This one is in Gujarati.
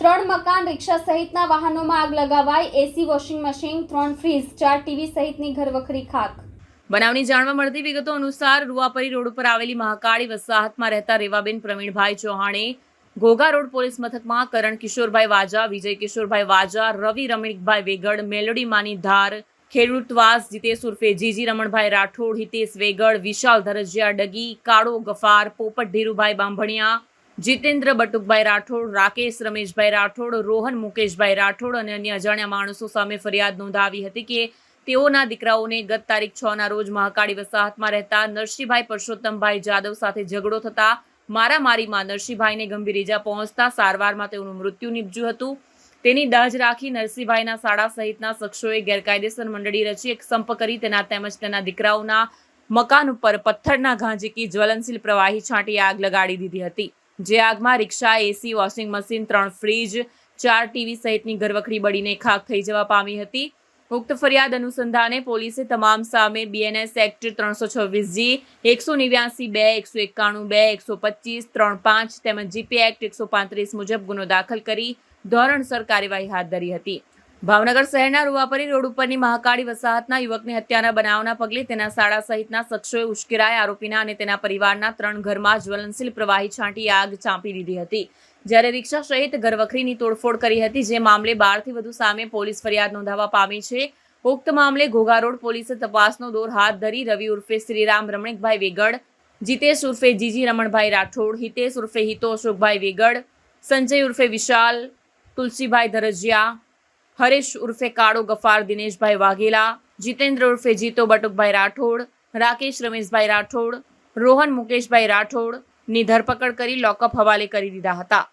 ત્રણ મકાન રિક્ષા સહિતના વાહનોમાં આગ લગાવાઈ એસી વોશિંગ મશીન ત્રણ ફ્રીજ ચાર ટીવી સહિતની ઘરવખરી ખાક. બનાવની જાણવા મળતી વિગતો અનુસાર રૂવાપરી રોડ ઉપર આવેલી મહાકાળી વસાહતમાં રહેતા રેવાબેન પ્રવીણભાઈ ચૌહાણે ઘોઘા રોડ પોલીસ મથકમાં કરણ કિશોરભાઈ વાજા, વિજય કિશોરભાઈ વાજા, રવિ રમણીકભાઈ વેગડ, મેલોડી માની ધાર ખેડૂતવાસ જીતેશ ઉર્ફે, જીજી રમણભાઈ રાઠોડ, હિતેશ વેગડ, વિશાલ ધરજિયા ડગી, કાળો ગફાર, પોપટ ધીરુભાઈ બાંભણિયા જીતેન્દ્ર બટુકભાઈ રાઠોડ, રાકેશ રમેશભાઈ રાઠોડ, રોહન મુકેશભાઈ રાઠોડ અને અન્ય અજાણ્યા માણસો સામે ફરિયાદ નોંધાવી હતી કે તેઓના દીકરાઓને ગત તારીખ છ ના રોજ મહાકાળી વસાહતમાં રહેતા નરસિંહભાઈ પરસોત્તમભાઈ જાદવ સાથે ઝઘડો થતા મારામારીમાં નરસિંહભાઈને ગંભીર ઈજા પહોંચતા સારવારમાં તેઓનું મૃત્યુ નીપજ્યું હતું. તેની દાજ રાખી નરસિંહભાઈના શાળા સહિતના શખ્સોએ ગેરકાયદેસર મંડળી રચી એક સંપ કરી તેના તેમજ તેના દીકરાઓના મકાન ઉપર પથ્થરના ઘાંઝીકી જ્વલનશીલ પ્રવાહી છાંટી આગ લગાડી દીધી હતી. જે આગમાં રિક્ષા એસી વોશિંગ મશીન ત્રણ ફ્રીજ ચાર ટીવી સહિતની ઘરવખરી બળીને ખાક થઈ જવા પામી હતી. ઉક્ત ફરિયાદ અનુસંધાને પોલીસે તમામ સામે બીએનએસ એક્ટ ત્રણસો છવ્વીસ જી એકસો નેવ્યાસી બે એકસો એકાણું બે એકસો પચીસ, ત્રણ પાંચ તેમજ જીપી એક્ટ એકસો પાંત્રીસ મુજબ ગુનો દાખલ કરી ધોરણસર કાર્યવાહી હાથ ધરી હતી. ભાવનગર શહેરના રૂવાપરી રોડ ઉપરની મહાકાળી વસાહતના યુવકની હત્યાના બનાવના પગલે તેના શાળા સહિતના શખ્સોએ ઉશ્કેરાય આરોપીના અને તેના પરિવારના ત્રણ ઘરમાં જ્વલનશીલ પ્રવાહી છાંટી આગ ચાંપી દીધી હતી. જ્યારે રિક્ષા સહિત ઘરવખરીની તોડફોડ કરી હતી, જે મામલે બારથી વધુ સામે પોલીસ ફરિયાદ નોંધાવા પામી છે. ઉક્ત મામલે ઘોઘા રોડ પોલીસે તપાસનો દોર હાથ ધરી રવિ ઉર્ફે શ્રીરામ રમણીકભાઈ વેગડ, જીતેશ ઉર્ફે જીજી રમણભાઈ રાઠોડ, હિતેશ ઉર્ફે હિતો અશોકભાઈ વેગડ, સંજય ઉર્ફે વિશાલ, તુલસીભાઈ ધરજિયા હરેશ ઉર્ફે કાળો ગફાર દિનેશભાઈ વાઘેલા, જીતેન્દ્ર ઉર્ફે જીતો બટુકભાઈ રાઠોડ, રાકેશ રમેશભાઈ રાઠોડ, રોહન મુકેશભાઈ રાઠોડની ધરપકડ કરી લોકઅપ હવાલે કરી દીધા હતા.